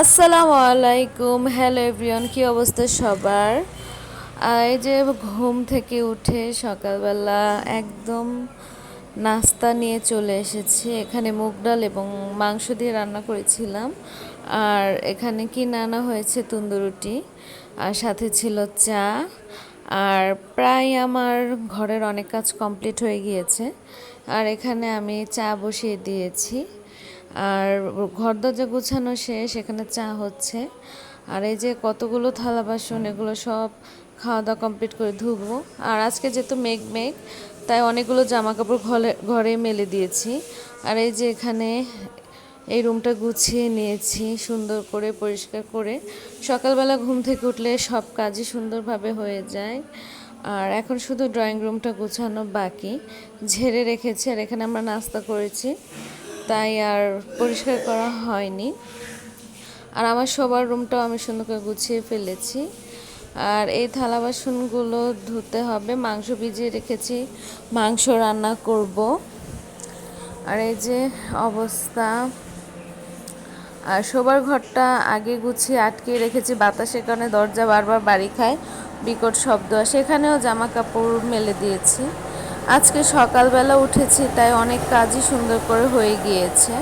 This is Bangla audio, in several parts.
আসসালামু আলাইকুম, হ্যালো এভরিওয়ান, কি অবস্থা সবার? এই যে ঘুম থেকে উঠে সকালবেলা একদম নাস্তা নিয়ে চলে এসেছি। এখানে মুগ ডাল এবং মাংস দিয়ে রান্না করেছিলাম। আর এখানে কি নানা হয়েছে? তন্দুরুটি, আর সাথে ছিল চা। আর প্রায় আমার ঘরের অনেক কাজ কমপ্লিট হয়ে গিয়েছে। আর এখানে আমি চা বসিয়ে দিয়েছি। আর ঘর দরজা গুছানো শেষ, এখানে চা হচ্ছে। আর এই যে কতগুলো থালা বাসন, এগুলো সব খাওয়া দাওয়া কমপ্লিট করে ধুবো। আর আজকে যেহেতু মেঘ মেঘ, তাই অনেকগুলো জামা কাপড় ঘরে ঘরে মেলে দিয়েছি। আর এই যে এখানে এই রুমটা গুছিয়ে নিয়েছি সুন্দর করে, পরিষ্কার করে। সকালবেলা ঘুম থেকে উঠলে সব কাজই সুন্দরভাবে হয়ে যায়। আর এখন শুধু ড্রয়িং রুমটা গুছানো বাকি। ঝেড়ে রেখেছি, আর এখানে আমরা নাস্তা করেছি। তাই আর পরিষ্কার করা হয়নি। আর আমার সবার রুমটাও আমি সুন্দর করে গুছিয়ে ফেলেছি। আর এই থালা বাসনগুলো ধুতে হবে, মাংস ভিজিয়ে রেখেছি, মাংস রান্না করব। আর এই যে অবস্থা, আর শোবার ঘরটা আগে গুছিয়ে আটকে রেখেছি, বাতাসের কারণে দরজা বারবার বাড়ি খায়, বিকট শব্দ সেখানেও জামা কাপড় মেলে দিয়েছি। আজকে সকালবেলা উঠেছি, তাই অনেক কাজই সুন্দর করে হয়ে গিয়েছে।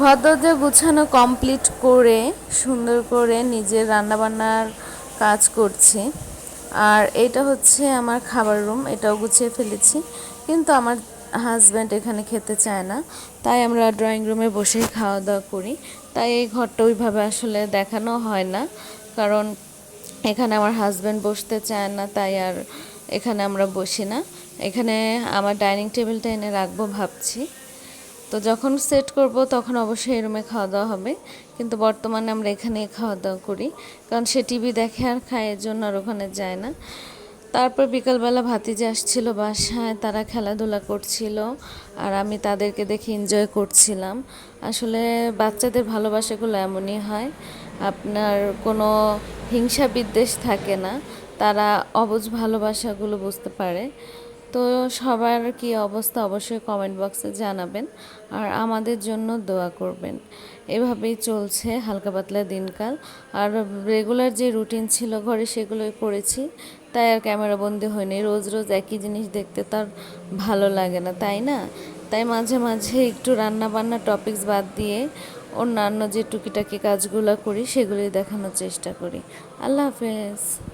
ঘর দরজা গুছানো কমপ্লিট করে সুন্দর করে নিজের রান্নাবান্নার কাজ করছি। আর এটা হচ্ছে আমার খাবার রুম, এটাও গুছিয়ে ফেলেছি। কিন্তু আমার হাজব্যান্ড এখানে খেতে চায় না, তাই আমরা ড্রয়িং রুমে বসেই খাওয়া দাওয়া করি। তাই এই ঘরটা ওইভাবে আসলে দেখানো হয় না, কারণ এখানে আমার হাজব্যান্ড বসতে চায় না, তাই আর এখানে আমরা বসি না। এখানে আমার ডাইনিং টেবিলটা এনে রাখব ভাবছি। তো যখন সেট করব তখন অবশ্যই এই রুমে খাওয়া দাওয়া হবে। কিন্তু বর্তমানে আমরা এখানেই খাওয়া দাওয়া করি। কারণ সে টিভি দেখে আর খায়, এর জন্য আর ওখানে যায় না। তারপর বিকালবেলা ভাতিজে আসছিল বাসায়, তারা খেলাধুলা করছিল আর আমি তাদেরকে দেখে এনজয় করছিলাম। আসলে বাচ্চাদের ভালোবাসাগুলো এমনই হয়, আপনার কোনো হিংসা বিদ্বেষ থাকে না। তারা অবুঝ ভালোবাসাগুলো বুঝতে পারে। তো সবার কি অবস্থা অবশ্যই কমেন্ট বক্সে জানাবেন আর আমাদের জন্য দোয়া করবেন। এভাবেই চলছে হালকা পাতলা দিনকাল। আর রেগুলার যে রুটিন ছিল ঘরে সেগুলোই করেছি। তাই আর ক্যামেরা বন্দি হয়নি। রোজ রোজ একই জিনিস দেখতে তার ভালো লাগে না, তাই না? তাই মাঝে মাঝে একটু রান্না বান্না টপিকস বাদ দিয়ে অন্যান্য যে টুকিটাকি কাজগুলো করি, সেগুলোই দেখানোর চেষ্টা করি। আল্লাহ হাফেজ।